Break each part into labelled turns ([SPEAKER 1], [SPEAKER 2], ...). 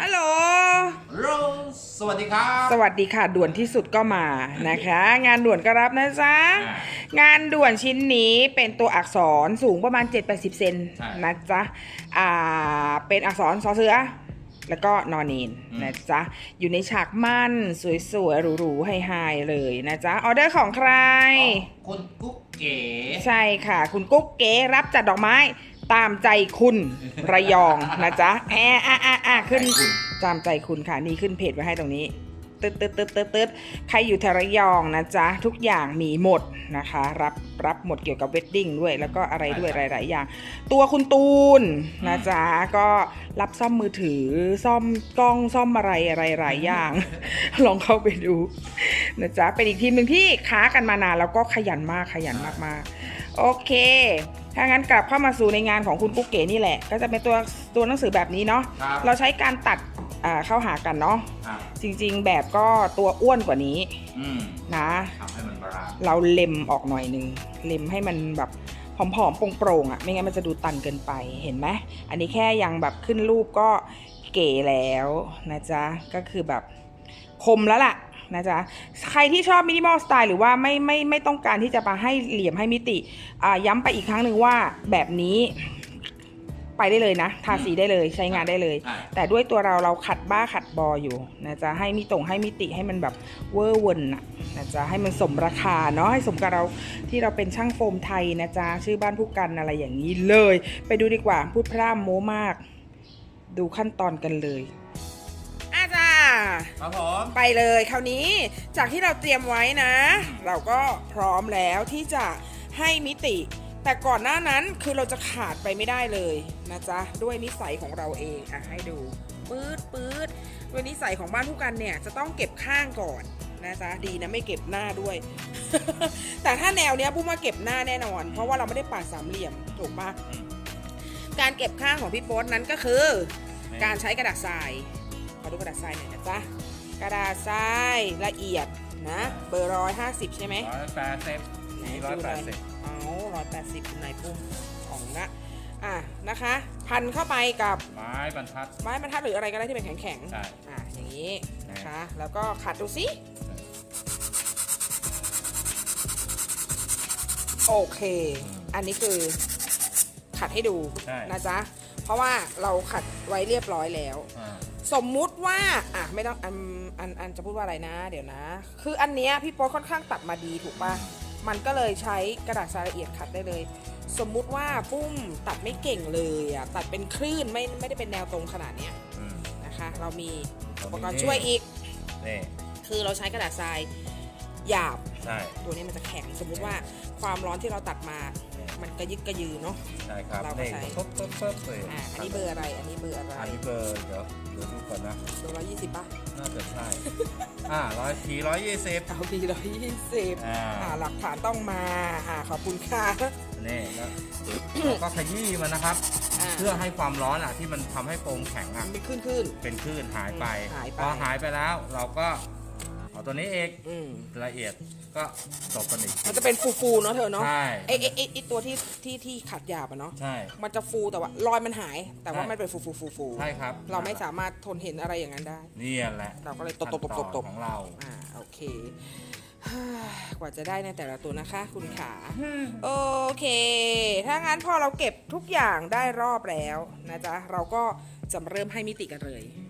[SPEAKER 1] ฮัลโหล
[SPEAKER 2] โรสสวัสดีครับ
[SPEAKER 1] สวัสดีค่ะ ด่วนที่สุดก็มานะคะ งานด่วนก็รับนะจ๊ะ
[SPEAKER 2] อ่างา
[SPEAKER 1] นด่วนชิ้นนี้เป็นตัวอักษรสูงประมาณ 7-80 เซน
[SPEAKER 2] ใช่
[SPEAKER 1] นะจ๊ะ อ่า เป็นอักษรซอเสือ แล้วก็นอนเนน
[SPEAKER 2] อืม
[SPEAKER 1] นะจ๊ะ อยู่ในฉากมั่น สวยๆ หรูๆไฮๆเลยนะจ๊ะ ออเดอร์ของใคร
[SPEAKER 2] คุณกุ๊กเก๋
[SPEAKER 1] ใช่ค่ะ คุณกุ๊กเก๋รับจัดดอกไม้ ตามใจคุณระยองนะจ๊ะแอะอะอะอะขึ้นตามใจคุณค่ะนี่ขึ้นเพจไว้ให้ตรงนี้ตึ๊ดตึ๊ดตึ๊ดตึ๊ดตึ๊ดใครอยู่แถวระยองนะจ๊ะ ทุกอย่างมีหมดนะคะ รับรับหมดเกี่ยวกับเวดดิ้งด้วย แล้วก็อะไรด้วยหลาย ๆ อย่าง ตัวคุณตูนนะจ๊ะ ก็รับซ่อมมือถือ ซ่อมกล้องซ่อมอะไรอะไรหลายอย่าง ลองเข้าไปดูนะจ๊ะ เป็นอีกทีมหนึ่งที่ค้ากันมานานแล้วก็ขยันมากขยันมาก ๆ โอเค ถ้างั้นกลับเข้ามาสู่ในงานของคุณกุ๊กเก๋นี่แหละ ก็จะเป็นตัวตัวหนังสือแบบนี้เนาะ
[SPEAKER 2] ครับ
[SPEAKER 1] เราใช้การตัดอ่าเข้าหากันเนาะ
[SPEAKER 2] ครับ
[SPEAKER 1] จริงๆแบบก็ตัวอ้วนกว่านี้
[SPEAKER 2] อืม
[SPEAKER 1] นะ
[SPEAKER 2] ทำให้มันบาลานซ์
[SPEAKER 1] เราเล็มออกหน่อยหนึงเล็มให้มันแบบผอมๆโปร่งๆอะ่ะ ไม่งั้นมันจะดูตันเกินไปเห็นไหมอันนี้แค่ยังแบบขึ้นรูปก็เก๋แล้วนะจ๊ะ ก็คือแบบคมแล้วล่ะ นะจ๊ะใครที่ชอบมินิมอลสไตล์หรือว่าไม่ไม่ไม่ต้องการที่จะมาให้เหลี่ยมให้มิติอ่าย้ำไปอีกครั้งหนึ่งว่าแบบนี้ไปได้เลยนะทาสีได้เลยใช้งานได้เลย
[SPEAKER 2] ใช่
[SPEAKER 1] แต่ด้วยตัวเราเราขัดบ้าขัดบออยู่นะจ๊ะให้มิตรงให้มิติให้มันแบบเวอร์วนน่ะนะจ๊ะให้มันสมราคาเนาะให้สมกับเราที่เราเป็นช่างโฟมไทยนะจ๊ะชื่อบ้านผู้กันอะไรอย่างนี้เลย ไปดูดีกว่าพูดพร่ำโม้มาก ดูขั้นตอนกันเลยอาจ้า
[SPEAKER 2] ครับผม
[SPEAKER 1] ไปเลยคราวนี้จากที่เราเตรียมไว้นะ เราก็พร้อมแล้วที่จะให้มิติ แต่ก่อนหน้านั้นคือเราจะขาดไปไม่ได้เลยนะจ๊ะด้วยนิสัยของเราเองอะให้ดูปื๊ดปื๊ดด้วยนิสัยของบ้านผู้กันเนี่ยจะต้องเก็บข้างก่อนนะจ๊ะดีนะไม่เก็บหน้าด้วย แต่ถ้าแนวเนี้ยผู้มาเก็บหน้าแน่นอน เพราะว่าเราไม่ได้ปาดสามเหลี่ยมถูกปะการเก็บข้างของพี่โป๊ตนั้นก็คือ การใช้กระดาษทรายขอ ดูกระดาษทรายหน่อยนะจ๊ะ กระดาษทรายละเอียดนะ เบอร์ร้อยห้าสิบใช่ไหม
[SPEAKER 2] ร้อยแปดสิบ
[SPEAKER 1] ไหน
[SPEAKER 2] มีร้อย
[SPEAKER 1] ดู
[SPEAKER 2] แป
[SPEAKER 1] หน่
[SPEAKER 2] ดสิบ
[SPEAKER 1] เอาร้อยแปดสิบไหนปุ้มของละอะนะคะ พันเข้าไปกับ
[SPEAKER 2] ไม้บรรทัด
[SPEAKER 1] ไม้บรรทัดหรืออะไรก็ได้ที่เป็นแข็ง
[SPEAKER 2] ใช่
[SPEAKER 1] ๆอะอย่างนี้นะคะ แล้วก็ขัดดูสิโอเค อันนี้คือขัดให้ดู
[SPEAKER 2] ใช่
[SPEAKER 1] นะจ๊ะ เพราะว่าเราขัดไว้เรียบร้อยแล้ว
[SPEAKER 2] อ่า
[SPEAKER 1] สมมุติว่าอะไม่ต้องอันอันอันจะพูดว่าอะไรนะ เดี๋ยวนะ คืออันเนี้ยพี่โป๊ตค่อนข้างตัดมาดีถูกปะมันก็เลยใช้กระดาษทรายละเอียดขัดได้เลย สมมุติว่าปุ้มตัดไม่เก่งเลยอะตัดเป็นคลื่นไม่ไม่ได้เป็นแนวตรงขนาดเนี้ย
[SPEAKER 2] อืม
[SPEAKER 1] นะคะ เรามี
[SPEAKER 2] เรามี
[SPEAKER 1] อุปกรณ์
[SPEAKER 2] นี่
[SPEAKER 1] ช่วยอีก
[SPEAKER 2] นี่
[SPEAKER 1] คือเราใช้กระดาษทรายหยาบ
[SPEAKER 2] ใช่
[SPEAKER 1] ตัวนี้มันจะแข็งสมมุติว่าความร้อนที่เราตัดมา
[SPEAKER 2] นี่
[SPEAKER 1] มันกระยึกกระยือเนาะ
[SPEAKER 2] ใช่ครับ
[SPEAKER 1] เราก็
[SPEAKER 2] นี่
[SPEAKER 1] ใช้
[SPEAKER 2] ปุ๊บปุ๊บปุ๊บเลย
[SPEAKER 1] อะอันนี้เบอร์อะไร อันนี้เบอร์อะไร
[SPEAKER 2] อันนี้เบอร์เดี๋ยวเดี๋ยวดูก่อนนะ
[SPEAKER 1] เบอร์ร้อยยี่สิบป่ะ
[SPEAKER 2] น่าจะใช่ อ่าร้อยทีร้อยยี่สิบ
[SPEAKER 1] เอาดีร้อยยี่สิบ
[SPEAKER 2] อ่า
[SPEAKER 1] อ่าหลักฐานต้องมา อ่าขอบคุณค่ะ
[SPEAKER 2] นี่แล้วแล้วก็ขยี้มันนะครับ
[SPEAKER 1] อ่า
[SPEAKER 2] เพื่อให้ความร้อนอะที่มันทำให้โฟมแข็งอะ
[SPEAKER 1] มันขึ้นขึ้น
[SPEAKER 2] เป็นคลื่นหายไป
[SPEAKER 1] หายไป
[SPEAKER 2] พอหายไปแล้วเราก็ เอาตัวนี้เอง
[SPEAKER 1] อืม
[SPEAKER 2] ละเอียดก็จบกันอีก
[SPEAKER 1] มันจะเป็นฟูฟูๆเนาะเธอเนาะ
[SPEAKER 2] ใช่
[SPEAKER 1] ไอ้ไอ้ไอ้ไอ้ตัวที่ที่ที่ขัดหยาบอะเนาะ
[SPEAKER 2] ใช่
[SPEAKER 1] มันจะฟูแต่ว่ารอยมันหาย แต่ว่า
[SPEAKER 2] ใช่
[SPEAKER 1] มันเป็นฟูฟูฟูฟู
[SPEAKER 2] ใช่ครับ
[SPEAKER 1] เราไม่สามารถทนเห็นอะไรอย่างนั้นได้
[SPEAKER 2] นี่แหละ
[SPEAKER 1] เราก็เลยตบตบตบตบตบ
[SPEAKER 2] ขั้นอนของเรา
[SPEAKER 1] อ่าโอเค กว่าจะได้ในแต่ละตัวนะคะ คุณขาโอเค ถ้างั้นพอเราเก็บทุกอย่างได้รอบแล้วนะจ๊ะ เราก็จะเริ่มให้มิติกันเลย
[SPEAKER 2] ใช่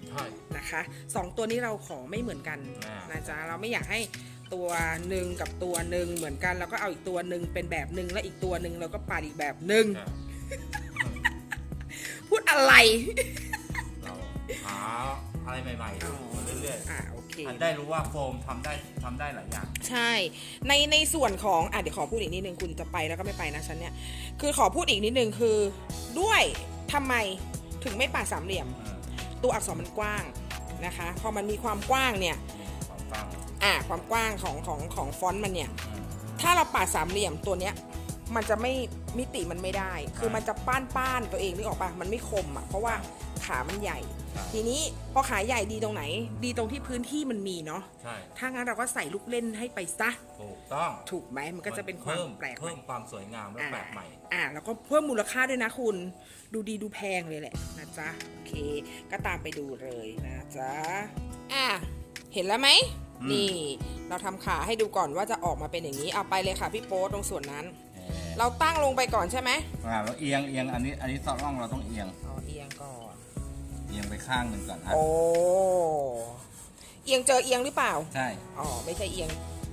[SPEAKER 1] นะคะสองตัวนี้เราขอไม่เหมือนกัน
[SPEAKER 2] อ่าน
[SPEAKER 1] นะจ๊ะเราไม่อยากให้ตัวหนึ่งกับตัวหนึ่งเหมือนกันแล้วก็เอาอีกตัวหนึ่งเป็นแบบหนึ่งแล้วอีกตัวหนึ่งเราก็ปาดอีกแบบหนึ่งพูดอะไร
[SPEAKER 2] เราหาอะไรใหม่ๆมาเรื่อย
[SPEAKER 1] อ่าโอเค
[SPEAKER 2] ๆมันได้รู้ว่าโฟมทำได้ทำได้หลายอย่าง
[SPEAKER 1] ใช่ ในในส่วนของอะเดี๋ยวขอพูดอีกนิดนึงคุณจะไปแล้วก็ไม่ไปนะฉันเนี่ยคือขอพูดอีกนิดนึงคือด้วยทำไมถึงไม่ปาดสามเหลี่ยม
[SPEAKER 2] อืม
[SPEAKER 1] ตัวอักษรมันกว้างนะคะ พอมันมีความกว้างเนี่ย
[SPEAKER 2] นี่ความฟัง
[SPEAKER 1] อะความกว้างของของของฟอนต์มันเนี่ย
[SPEAKER 2] อืม
[SPEAKER 1] ถ้าเราปาดสามเหลี่ยมตัวเนี้ยมันจะไม่มิติมันไม่ได้ คือมันจะป้านป้านๆตัวเองนึกออกปะมันไม่คมอะเพราะว่า ขขามันใหญ่
[SPEAKER 2] ใช่
[SPEAKER 1] ทีนี้พอขาใหญ่ดีตรงไหน ดีตรงที่พื้นที่มันมีเนาะ
[SPEAKER 2] ใช่
[SPEAKER 1] ถ้างั้นเราก็ใส่ลูกเล่นให้ไปซะ
[SPEAKER 2] ถูกต้อง
[SPEAKER 1] ถูกไหมมันก็จะเป็นความ
[SPEAKER 2] พิ่
[SPEAKER 1] แปลกใหม่
[SPEAKER 2] เพิ่มความสวยงามและแปลกใหม่
[SPEAKER 1] อ่าแล้วก็เพิ่มมูลค่าด้วยนะคุณ ดูดีดูแพงเลยแหละนะจ๊ะโอเค ก็ตามไปดูเลยนะจ๊ะอะเห็นแล้วไหม
[SPEAKER 2] อืม
[SPEAKER 1] นี่เราทำขาให้ดูก่อนว่าจะออกมาเป็นอย่างนี้เอาไปเลยค่ะพี่โป๊ตตรงส่วนนั้น
[SPEAKER 2] เออ
[SPEAKER 1] เราตั้งลงไปก่อนใช่ไหม
[SPEAKER 2] อ่าแล้วเอียงเอียงอันนี้อันนี้ซอร่องเราต้องเอียง
[SPEAKER 1] เอาเอียงก่อน
[SPEAKER 2] เอียงไปข้างหนึ่งก่อนครับ
[SPEAKER 1] โอ้เอียงเจอเอียงหรือเปล่า
[SPEAKER 2] ใช่
[SPEAKER 1] อ๋อไม่ใช่เอียง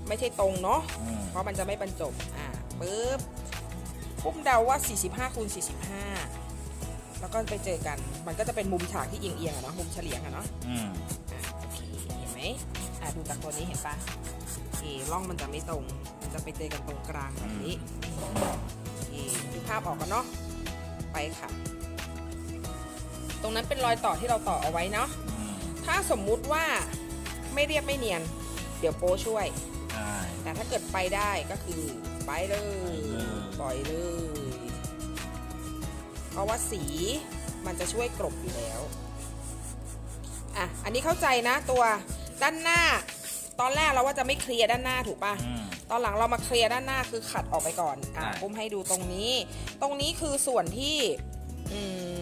[SPEAKER 1] ไม่ใช่ตรงเนาะ
[SPEAKER 2] อืม
[SPEAKER 1] เพราะมันจะไม่บรรจบอ่าปึ๊บปุ้มเดาว่า 45คูณ45 แล้วก็ไปเจอกัน มันก็จะเป็นมุมฉากที่เอียงๆอะเนาะมุมเฉลียงอะเนาะ
[SPEAKER 2] อืม
[SPEAKER 1] อะโอเคเห็นไหมอะดูจากตัวนี้เห็นปะโอเคร่องมันจะไม่ตรง มันจะไปเจอกันตรงกลางแบบนี้โอเคดูภาพออกกันเนาะ ไปค่ะต รงนั้นเป็นรอยต่อที่เราต่อเอาไว้เนาะ
[SPEAKER 2] อืม
[SPEAKER 1] ถ้าสมมุติว่าไม่เรียบไม่เนียน เดี๋ยวโป้ช่วย
[SPEAKER 2] ใช่
[SPEAKER 1] แต่ถ้าเกิดไปได้ก็คือไปเลย
[SPEAKER 2] ไปเลย
[SPEAKER 1] ปล่อยเลย เพราะว่าสีมันจะช่วยกลบอยู่แล้ว อะ อันนี้เข้าใจนะตัวด้านหน้า ตอนแรกเราว่าจะไม่เคลียร์ด้านหน้าถูกปะ
[SPEAKER 2] อืม
[SPEAKER 1] ตอนหลังเรามาเคลียร์ด้านหน้าคือขัดออกไปก่อน อะ
[SPEAKER 2] ใช่
[SPEAKER 1] ปุ้มให้ดูตรงนี้ ตรงนี้คือส่วนที่ อืม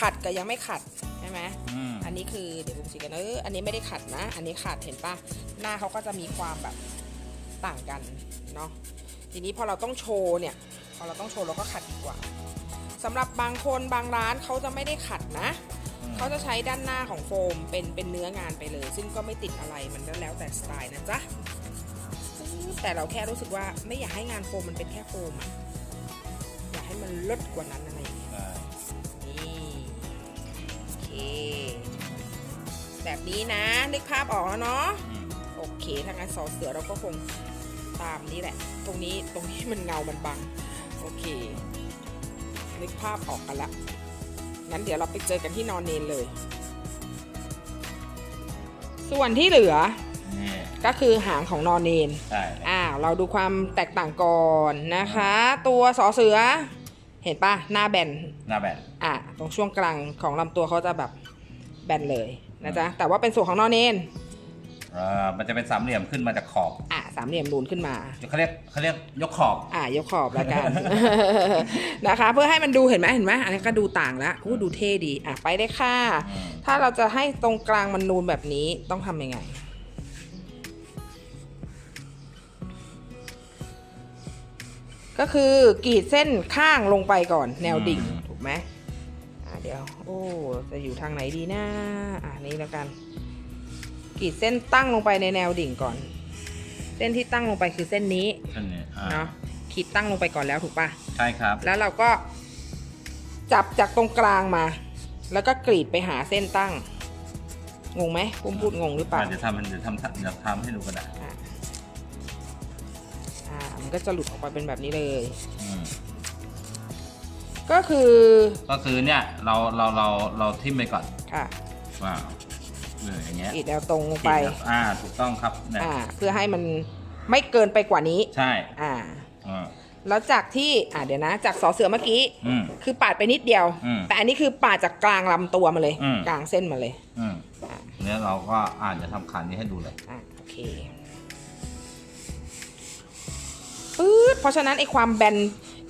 [SPEAKER 1] ขัดกับยังไม่ขัดใช่ไหม
[SPEAKER 2] อืม
[SPEAKER 1] อันนี้คือเดี๋ยวผมชี้กันเอออันนี้ไม่ได้ขัดนะ อันนี้ขัดเห็นปะหน้าเขาก็จะมีความแบบต่างกันเนาะทีนี้พอเราต้องโชว์เนี่ย พอเราต้องโชว์เราก็ขัดดีกว่าสำหรับบางคนบางร้านเขาจะไม่ได้ขัดนะเขาจะใช้ด้านหน้าของโฟมเป็นเป็นเนื้องานไปเลย ซึ่งก็ไม่ติดอะไรมันก็แล้วแต่สไตล์นะจ๊ะแต่เราแค่รู้สึกว่าไม่อยากให้งานโฟมมันเป็นแค่โฟมอะอยากให้มันเลิศกว่านั้นอะไรอย่างเงี้ย แบบนี้นะ นึกภาพออกแล้วเนาะ
[SPEAKER 2] อืม
[SPEAKER 1] โอเคถ้างั้นสอเสือเราก็คงตามนี้แหละ ตรงนี้ตรงนี้มันเงามันบัง โอเค นึกภาพออกกันละงั้นเดี๋ยวเราไปเจอกันที่นอนเนนเลย ส่วนที่เหลือ
[SPEAKER 2] นี่
[SPEAKER 1] ก็คือหางของนอนเนน
[SPEAKER 2] ใช่
[SPEAKER 1] อ่าเราดูความแตกต่างก่อนนะคะ ตัวสอเสือ เห็นปะหน้าแบน
[SPEAKER 2] หน้าแบน
[SPEAKER 1] อะตรงช่วงกลางของลำตัวเขาจะแบบ แบนเลยนะจ๊ะแต่ว่าเป็นส่วนของนอนเนน
[SPEAKER 2] เอ่อมันจะเป็นสามเหลี่ยมขึ้นมาจากขอบ
[SPEAKER 1] อะสามเหลี่ยมนูนขึ้นมา
[SPEAKER 2] เขาเรียกเขาเรียกยกขอบ
[SPEAKER 1] อะยกขอบแล้วกัน นะคะ เพื่อให้มันดูเห็นไหมเห็นไหมอันนี้ก็ดูต่างแล้วอู้ดูเท่ดีอะไปได้ค่ะ
[SPEAKER 2] อืม
[SPEAKER 1] ถ้าเราจะให้ตรงกลางมันนูนแบบนี้ต้องทำยังไง ก็คือกรีดเส้นข้างลงไปก่อนแนวดิ่งถูกไหมอะเดี๋ยว โอ้ จะอยู่ทางไหนดีนะอะนี้แล้วกันกรีดเส้นตั้งลงไปในแนวดิ่งก่อน เส้นที่ตั้งลงไปคือเส้นนี้
[SPEAKER 2] เช่นนี้อ่า
[SPEAKER 1] เนาะขีดตั้งลงไปก่อนแล้วถูกปะ
[SPEAKER 2] ใช่ครับ
[SPEAKER 1] แล้วเราก็ จับจากตรงกลางมา แล้วก็กรีดไปหาเส้นตั้ง งงไหมปุ้มพูดงงหรือเปล่า
[SPEAKER 2] เดี๋ยวทำเดี๋ยวทำเดี๋ยวทำให้ดูก็ได้
[SPEAKER 1] อะอ่ามันก็จะหลุดออกไปเป็นแบบนี้เลย
[SPEAKER 2] อืม
[SPEAKER 1] ก็คือ
[SPEAKER 2] ก็คือเนี่ยเราเราเราเราทิมไปก่อน
[SPEAKER 1] ค่ะ
[SPEAKER 2] ว้าวเอออย่างเงี้ย
[SPEAKER 1] กรีดแนวตรงลงไป
[SPEAKER 2] อ่าถูกต้องครับเนี่ย
[SPEAKER 1] อ่า เพื่อให้มันไม่เกินไปกว่านี้
[SPEAKER 2] ใช่
[SPEAKER 1] อ่า
[SPEAKER 2] อ่า
[SPEAKER 1] แล้วจากที่อ่าเดี๋ยวนะ จากสอเสือเมื่อกี้
[SPEAKER 2] อืม
[SPEAKER 1] คือปาดไปนิดเดียว
[SPEAKER 2] อืม
[SPEAKER 1] แต่อันนี้คือปาดจากกลางลำตัวมาเลย
[SPEAKER 2] อืม
[SPEAKER 1] กลางเส้นมาเลย
[SPEAKER 2] อืมเนี่ยเราก็อ่านจะทำขันนี้ให้ดูเลย
[SPEAKER 1] อะโอเคปื๊ดเพราะฉะนั้นไอ้ความแบน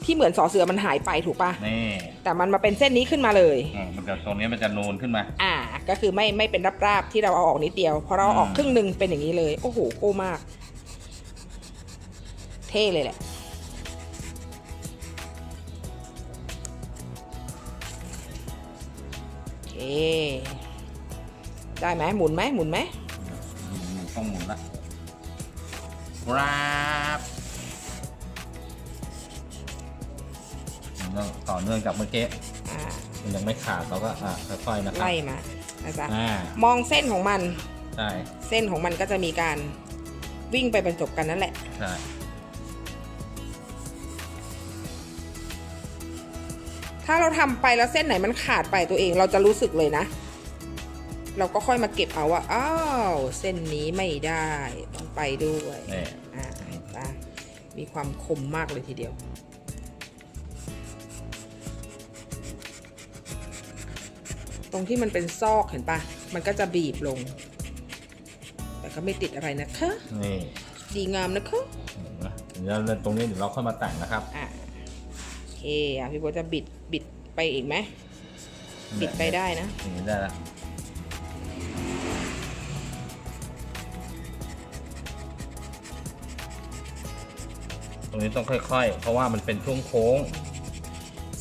[SPEAKER 1] ที่เหมือนสอเสือมันหายไปถูกปะ
[SPEAKER 2] นี่
[SPEAKER 1] แต่มันมาเป็นเส้นนี้ขึ้นมาเลย
[SPEAKER 2] อืมมันจะตรงนี้มันจะนูนขึ้นมา
[SPEAKER 1] อ่า ก็คือไม่ไม่เป็นราบๆที่เราเอาออกนิดเดียวพอเราเอาออก
[SPEAKER 2] อืม
[SPEAKER 1] ครึ่งหนึ่งเป็นอย่างนี้เลย โอ้โหโก้มาก เท่เลยแหละ โอเค ได้ไหมหมุนไหมหมุนไหม
[SPEAKER 2] อืมต้องหมุนละครับ มันก็ต่อเนื่องกับเมื่อกี้
[SPEAKER 1] อ่า
[SPEAKER 2] มันยังไม่ขาดเราก็อ่าค่อยๆนะครับ
[SPEAKER 1] ไล่มานะจ๊ะ
[SPEAKER 2] อ่าม
[SPEAKER 1] องเส้นของมัน
[SPEAKER 2] ใช่
[SPEAKER 1] เส้นของมันก็จะมีการวิ่งไปบรรจบกันนั่นแหละ
[SPEAKER 2] ใช่
[SPEAKER 1] ถ้าเราทำไปแล้วเส้นไหนมันขาดไปตัวเองเราจะรู้สึกเลยนะ เราก็ค่อยมาเก็บเอาว่าอ้าวเส้นนี้ไม่ได้ต้องไปด้วย
[SPEAKER 2] นี่
[SPEAKER 1] อ่าเห็นปะมีความคมมากเลยทีเดียว รงที่มันเป็นซอกเห็นปะมันก็จะบีบลง แต่ก็ไม่ติดอะไรนะคะ
[SPEAKER 2] นี่
[SPEAKER 1] ดีงามนะคะ
[SPEAKER 2] เห็นไหมเดี๋ยวตรงนี้เดี๋ยวเราค่อยมาแต่งนะครับ
[SPEAKER 1] อะโอเคอะพี่โบทจะบิดบิดไปอีกไหมบิดไปได้นะ
[SPEAKER 2] อย่างนี้ได้แล้วตรงนี้ต้องค่อยๆ เพราะว่ามันเป็นช่วงโค้ง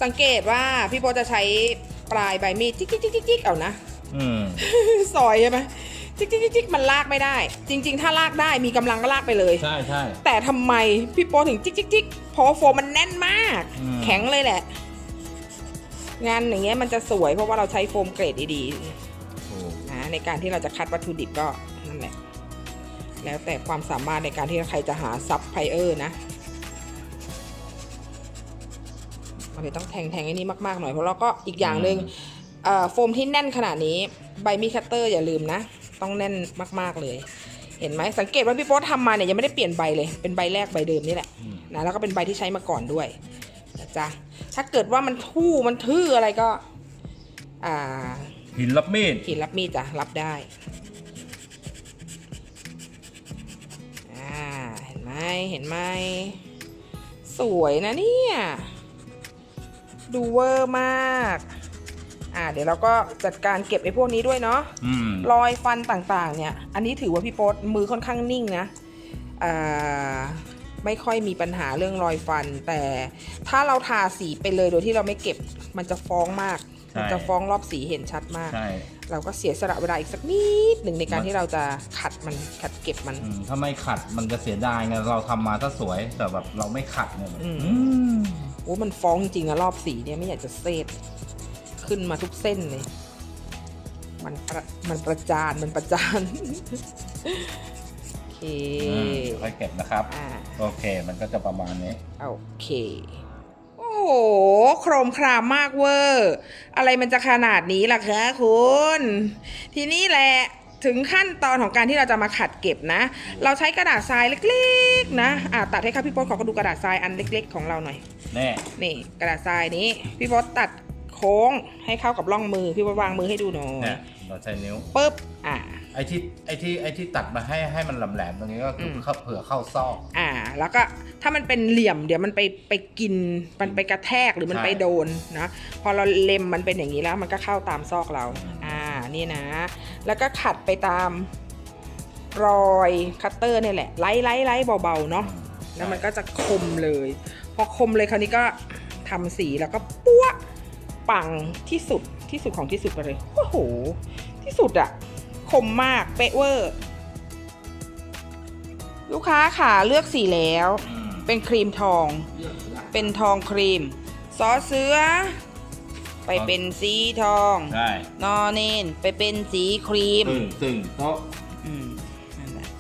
[SPEAKER 1] สังเกตว่าพี่โบทจะใช้ ปลายใบมีดจิ๊กจิ๊กจิ๊กจิ๊กจิ๊กเอานะ
[SPEAKER 2] อืม
[SPEAKER 1] ซอยใช่ไหมจิ๊กจิ๊กจิ๊กจิ๊กมันลากไม่ได้ จริง ๆ ถ้าลากได้มีกำลังก็ลากไปเลย
[SPEAKER 2] ใช่ใช่
[SPEAKER 1] แต่ทำไมพี่โป๊ถึงจิ๊กจิ๊กจิ๊กเพราะว่าโฟมมันแน่นมาก
[SPEAKER 2] อืม
[SPEAKER 1] แข็งเลยแหละ งานอย่างเงี้ยมันจะสวยเพราะว่าเราใช้โฟมเกรดดี
[SPEAKER 2] ถูก
[SPEAKER 1] ๆนะในการที่เราจะคัดวัตถุดิบก็นั่นแหละแล้วแต่ความสามารถในการที่ใครจะหาซับไพลเออร์นะ เราเลยต้องแทงแทงไอ้นี้มากๆหน่อยเพราะเราก็อีกอย่างหนึ่งเอ่อโฟมที่แน่นขนาดนี้ใบมีดคัตเตอร์อย่าลืมนะ ต้องแน่นมากๆเลย เห็นไหมสังเกตว่าพี่โป๊ทำมาเนี่ยยังไม่ได้เปลี่ยนใบเลยเป็นใบแรกใบเดิมนี่แหละ
[SPEAKER 2] อืม
[SPEAKER 1] นะแล้วก็เป็นใบที่ใช้มาก่อนด้วยนะจ๊ะถ้าเกิดว่ามันทู่มันทื่ออะไรก็อ่า
[SPEAKER 2] หินรับมีด
[SPEAKER 1] ขีดรับมีดจ้ะรับได้อ่าเห็นไหมเห็นไหมสวยนะเนี่ย ดูเวอร์มาก อ่าเดี๋ยวเราก็จัดการเก็บไอ้พวกนี้ด้วยเนาะ
[SPEAKER 2] อืม
[SPEAKER 1] รอยฟันต่างๆ เนี่ย อันนี้ถือว่าพี่โป๊ตมือค่อนข้างนิ่งนะอ่าไม่ค่อยมีปัญหาเรื่องรอยฟัน แต่ถ้าเราทาสีไปเลยโดยที่เราไม่เก็บมันจะฟ้องมาก
[SPEAKER 2] ใช่
[SPEAKER 1] มันจะฟ้องรอบสีเห็นชัดมาก
[SPEAKER 2] ใช่
[SPEAKER 1] เราก็เสียสละเวลาอีกสักนิดหนึ่งในการที่เราจะขัดมันขัดเก็บมัน
[SPEAKER 2] อืมถ้าไม่ขัดมันจะเสียดายไงเราทำมาถ้าสวยแต่แบบเราไม่ขัดเนี่ย
[SPEAKER 1] อืม
[SPEAKER 2] อืม
[SPEAKER 1] โอ้มันฟ้องจริงอะรอบสีเนี่ยไม่อยากจะเซตขึ้นมาทุกเส้นเลย มันประมันประจานมันประจานโอเค
[SPEAKER 2] อืมค่อยเก็บนะครับ
[SPEAKER 1] อ่า
[SPEAKER 2] โอเคมันก็จะประมาณนี้
[SPEAKER 1] โอเค โอ้โห โครมครามมากเวอร์ อะไรมันจะขนาดนี้ล่ะคะคุณ ทีนี้แหละถึงขั้นตอนของการที่เราจะมาขัดเก็บนะ เราใช้กระดาษทรายเล็กๆ นะอ่าตัดให้ครับพี่โป๊ตขอดูกระดาษทรายอันเล็ก ๆ ของเราหน่อย
[SPEAKER 2] แน่
[SPEAKER 1] นี่กระดาษทรายนี้ พี่โป๊ตตัดโค้งให้เข้ากับร่องมือ พี่โป๊ตวางมือให้ดูหน่อย
[SPEAKER 2] เนี่ยเราใช้นิ้ว
[SPEAKER 1] ปึ๊บอ่า
[SPEAKER 2] ไอ้ที่ไอ้ที่ไอ้ที่ตัดมาให้ให้มันแหลมๆตรงนี้ก็คืออ
[SPEAKER 1] ม
[SPEAKER 2] เข้าเผื่อเข้าซอก
[SPEAKER 1] อ่า แล้วก็ถ้ามันเป็นเหลี่ยมเดี๋ยวมันไปไปกินมันไปกระแทกหรือมัน
[SPEAKER 2] ใช่
[SPEAKER 1] ไปโดนนะพอเราเล็มมันเป็นอย่างนี้แล้ว มันก็เข้าตามซอกเรา
[SPEAKER 2] อืม
[SPEAKER 1] อ่านี่นะ แล้วก็ขัดไปตามรอยคัตเตอร์เนี่ยแหละไล่ไล่ไล่เบาๆเนาะแล้วมันก็จะคมเลย พอคมเลยคราวนี้ก็ทำสีแล้วก็ปั้วปังที่สุดที่สุดของที่สุดไปเลยโอ้โห ที่สุดอะคมมากเป๊ะเวอร์ ลูกค้าค่ะเลือกสีแล้ว
[SPEAKER 2] อืม
[SPEAKER 1] เป็นครีมทอง เป็นทองครีม ซอเสือ ไปเป็นสีทอง
[SPEAKER 2] ใช่
[SPEAKER 1] นอเนนไปเป็นสีครีม
[SPEAKER 2] ตึงตึงโต๊ะ
[SPEAKER 1] อืมนั่นแหละ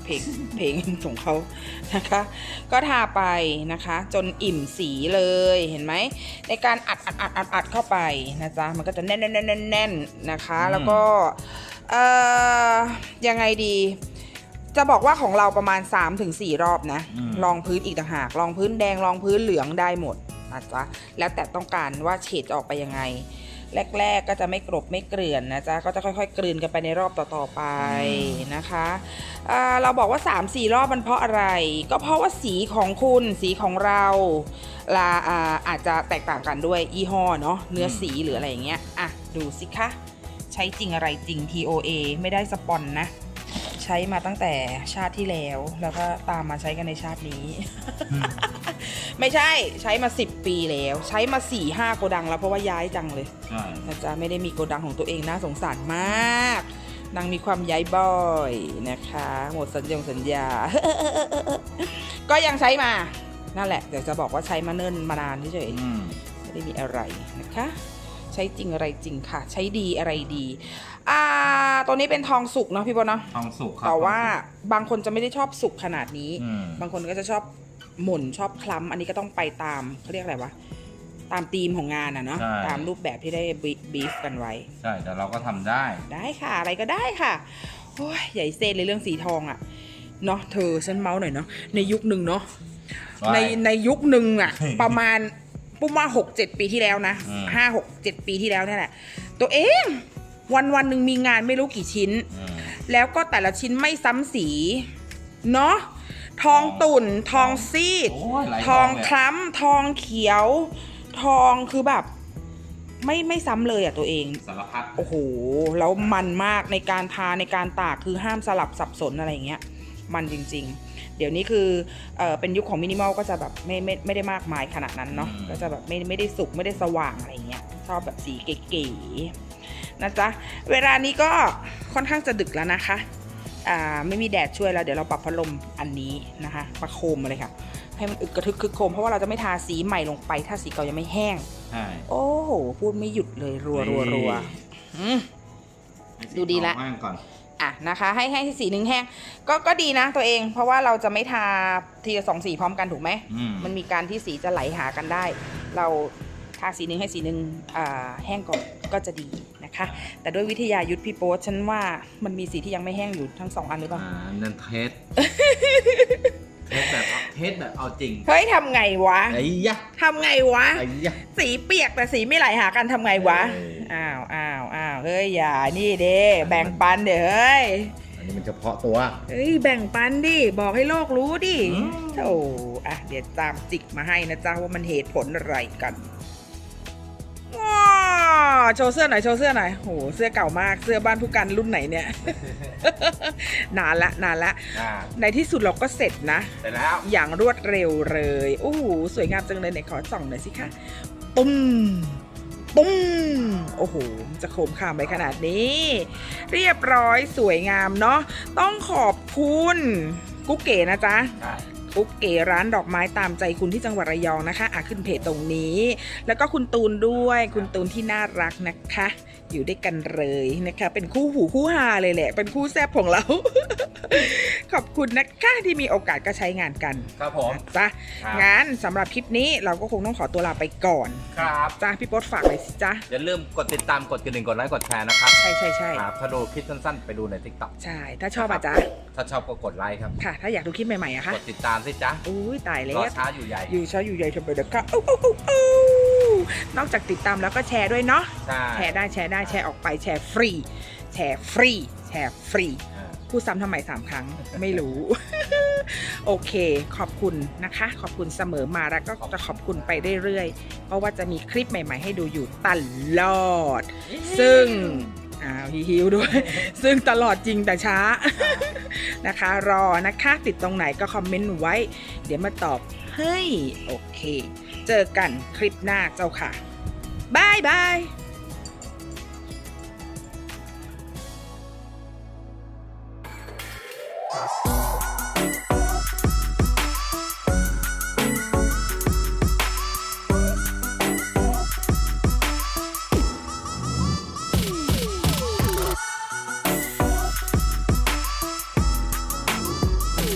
[SPEAKER 1] เพลงเพลงของเขานะคะ ก็ทาไปนะคะ จนอิ่มสีเลยเห็นไหม ในการอัดอัดอัดอัดอัดเข้าไปนะจ๊ะมันก็จะแน่นแน่นแน่นแน่นแน่นนะคะ แล้วก็เอ่อยังไงดี จะบอกว่าของเราประมาณ 3-4 รอบนะ
[SPEAKER 2] อืม
[SPEAKER 1] ลองพื้นอีกต่างหากลองพื้นแดงลองพื้นเหลืองได้หมดนะจ๊ะแล้วแต่ต้องการว่าเฉดจะออกไปยังไง แรก ๆ ก็จะไม่กรบไม่เกลื่อนนะจ๊ะก็จะค่อยๆ กลืนกันไปในรอบต่อๆไปนะคะเราบอกว่า 3-4 รอบมันเพราะอะไร ก็เพราะว่าสีของคุณสีของเราลาอาอาจจะแตกต่างกันด้วยยี่ห้อเนาะเนื้อสีหรืออะไรอย่างเงี้ยอะดูสิคะ ใช้จริงอะไรจริง TOA ไม่ได้สปอนนะ ใช้มาตั้งแต่ชาติที่แล้ว แล้วก็ตามมาใช้กันในชาตินี้ ไม่ใช่ใช้มา10ปีแล้ว ใช้มา4 5โกดังแล้วเพราะว่าย้ายจังเลย
[SPEAKER 2] ใช่
[SPEAKER 1] นะจ๊ะไม่ได้มีโกดังของตัวเองน่าสงสารมากนางมีความย้ายบ่อยนะคะ หมดสัญญงสัญญา ก็ยังใช้มา นั่นแหละเดี๋ยวจะบอกว่าใช้มาเนิ่นมานานเฉยๆ
[SPEAKER 2] อืม
[SPEAKER 1] ไม่ได้มีอะไรนะคะ ใช้จริงอะไรจริงค่ะ ใช้ดีอะไรดี อ่า ตัวนี้เป็นทองสุกเนาะพี่บอลเนาะ
[SPEAKER 2] ทองสุกครับ
[SPEAKER 1] แต่ว่าบางคนจะไม่ได้ชอบสุกขนาดนี้
[SPEAKER 2] อืม
[SPEAKER 1] บางคนก็จะชอบหม่นชอบคล้ำอันนี้ก็ต้องไปตามเขาเรียกอะไรวะ ตามธีมของงานอะเนาะ
[SPEAKER 2] ใช่
[SPEAKER 1] ตามรูปแบบที่ได้บีฟกันไว้
[SPEAKER 2] ใช่แต่เราก็ทำได้
[SPEAKER 1] ได้ค่ะ อะไรก็ได้ค่ะโอ้ยใหญ่เซนเลยเรื่องสีทองอะเนาะเธอฉันเมาส์หน่อยเนาะในยุคหนึ่งเนาะ
[SPEAKER 2] ว่า
[SPEAKER 1] ในในยุคหนึ่งอะ ประมาณ ปุ้มว่าหกเจ็ดปีที่แล้วนะ
[SPEAKER 2] อืม
[SPEAKER 1] ห้าหกเจ็ดปีที่แล้วเนี่ยแหละ ตัวเองมวันวันๆหนึ่งมีงานไม่รู้กี่ชิ้น
[SPEAKER 2] อืม
[SPEAKER 1] แล้วก็แต่ละชิ้นไม่ซ้ำสี เนาะทองตุ่น ทองซีด
[SPEAKER 2] โอ้ยหลาย
[SPEAKER 1] ทอง
[SPEAKER 2] เลย
[SPEAKER 1] คล้ำทองเขียว ทองคือแบบ ไม่ไม่ซ้ำเลยอะตัวเอง
[SPEAKER 2] สารพัด
[SPEAKER 1] โอ้โห แล้วมันมากในการทาในการตากคือห้ามสลับสับสนอะไรอย่างเงี้ย มันจริง ๆ เดี๋ยวนี้คือเออเป็นยุคของมินิมอลก็จะแบบไม่ไม่ไม่ได้มากมายขนาดนั้นเนาะก็จะแบบไม่ไม่ได้สุกไม่ได้สว่างอะไรอย่างเงี้ย ชอบแบบสีเก๋ๆนะจ๊ะ เวลานี้ก็ค่อนข้างจะดึกแล้วนะคะ อ่าไม่มีแดดช่วยแล้ว เดี๋ยวเราปรับพัดลมอันนี้นะคะประโคมมาเลยค่ะ ให้มันอึกกระทึกคึกโคมเพราะว่าเราจะไม่ทาสีใหม่ลงไป ถ้าสีเก่ายังไม่แห้ง
[SPEAKER 2] ใช่
[SPEAKER 1] โอ้โหพูดไม่หยุดเลยรัวรัวรัวอืมดูดีละ
[SPEAKER 2] ให้สีทองแห้งก่อน
[SPEAKER 1] อะนะคะให้ให้สีหนึ่งแห้งก็ก็ดีนะตัวเอง เพราะว่าเราจะไม่ทาทีละสองสีพร้อมกันถูกไหม
[SPEAKER 2] อืม
[SPEAKER 1] มันมีการที่สีจะไหลหากันได้ เราทาสีหนึ่งให้สีหนึ่งอ่าแห้งก่อนก็จะดีนะคะ แต่ด้วยวิทยายุทธพี่โป๊ตฉันว่ามันมีสีที่ยังไม่แห้งอยู่ทั้งสองอันหรือเปล่า
[SPEAKER 2] อ่านั่นเทส เทสแบบเอาเทสแบบเอาจริง
[SPEAKER 1] เฮ้ยทำไงวะ
[SPEAKER 2] ไอ้ยะ
[SPEAKER 1] ทำไงวะ
[SPEAKER 2] ไอ้ยะ
[SPEAKER 1] สีเปียกแต่สีไม่ไหลหากันทำไงวะ
[SPEAKER 2] เออ
[SPEAKER 1] อ้าวอ้าวอ้าวเฮ้ยอย่านี่เด้แบ่งปันเด้อเฮ้ย
[SPEAKER 2] อันนี้มันเฉพาะตัว
[SPEAKER 1] เฮ้ยแบ่งปันดิบอกให้โลกรู้ดิ
[SPEAKER 2] อืม
[SPEAKER 1] โอ้อะเดี๋ยวตามจิกมาให้นะจ๊ะว่ามันเหตุผลอะไรกันว้าว โชว์เสื้อหน่อย โชว์เสื้อหน่อยโห เสื้อเก่ามาก เสื้อบ้านผู้กันรุ่นไหนเนี่ย นานละ นานละ
[SPEAKER 2] อ่า
[SPEAKER 1] ในที่สุดเราก็เสร็จนะ
[SPEAKER 2] เสร็จแล้ว
[SPEAKER 1] อย่างรวดเร็วเลย โอ้โห สวยงามจังเลยไหนขอส่องหน่อยสิคะปุ้มปุ้ม โอ้โหมันจะโคมคามไปขนาดนี้ เรียบร้อยสวยงามเนาะ ต้องขอบคุณกุ๊กเก๋นะจ๊ะ
[SPEAKER 2] ใช่
[SPEAKER 1] ปุ๊กเก๋ร้านดอกไม้ตามใจคุณที่จังหวัดระยองนะคะอะขึ้นเพจตรงนี้ แล้วก็คุณตูนด้วย คุณตูนที่น่ารักนะคะอยู่ด้วยกันเลยนะคะ เป็นคู่หูคู่ฮาเลยแหละ เป็นคู่แซ่บของเรา ขอบคุณนะคะที่มีโอกาสก็ใช้งานกัน
[SPEAKER 2] ครับผม
[SPEAKER 1] นะจ้ะ
[SPEAKER 2] ครับ
[SPEAKER 1] งั้นสำหรับคลิปนี้เราก็คงต้องขอตัวลาไปก่อน
[SPEAKER 2] ครับ
[SPEAKER 1] จ้าพี่โป๊ตฝากเลยสิจ้า
[SPEAKER 2] อย่าลืมกดติดตามกดกระดิ่งกดไลค์กดแชร์นะครับ
[SPEAKER 1] ใช่ใช่ใช่
[SPEAKER 2] ครับถ้าดูคลิปสั้นๆ ไปดูใน t ิ k t o k
[SPEAKER 1] ใช่ ถ้าชอบอะจ้า
[SPEAKER 2] ถ้าชอบก็กดไลค์ครับ
[SPEAKER 1] ค่ะ ถ้าอยากดูคลิปใหม่ๆอะคะ
[SPEAKER 2] กดติดตามสิจ๊ะ
[SPEAKER 1] อุ้ยตายแล้
[SPEAKER 2] รอ
[SPEAKER 1] ว
[SPEAKER 2] ช้าอยู่ใหญ่
[SPEAKER 1] อยู่เช้าอยู่ใหญ่ทำไมนะคะอู้อู้อู้อู้ นอกจากติดตามแล้วก็แชร์ด้วยเนาะ
[SPEAKER 2] ใช่
[SPEAKER 1] แชร์ได้แชร์ได้แชร์ออกไปแชร์ฟรี แชร์ฟรี แชร์ฟรี
[SPEAKER 2] อ่า
[SPEAKER 1] พูดซ้ำทำไมสามครั้งไม่รู้ โอเค ขอบคุณนะคะ ขอบคุณเสมอมาแล้วก็จะขอบคุณไปเรื่อยๆ เพราะว่าจะมีคลิปใหม่ ๆ ให้ดูอยู่ตลอด ซึ่งอ้าวฮิวๆด้วย ซึ่งตลอดจริงแต่ช้านะคะ รอนะคะ ติดตรงไหนก็คอมเมนต์ไว้ เดี๋ยวมาตอบ เฮ้ย โอเค เจอกันคลิปหน้าเจ้าค่ะบายบาย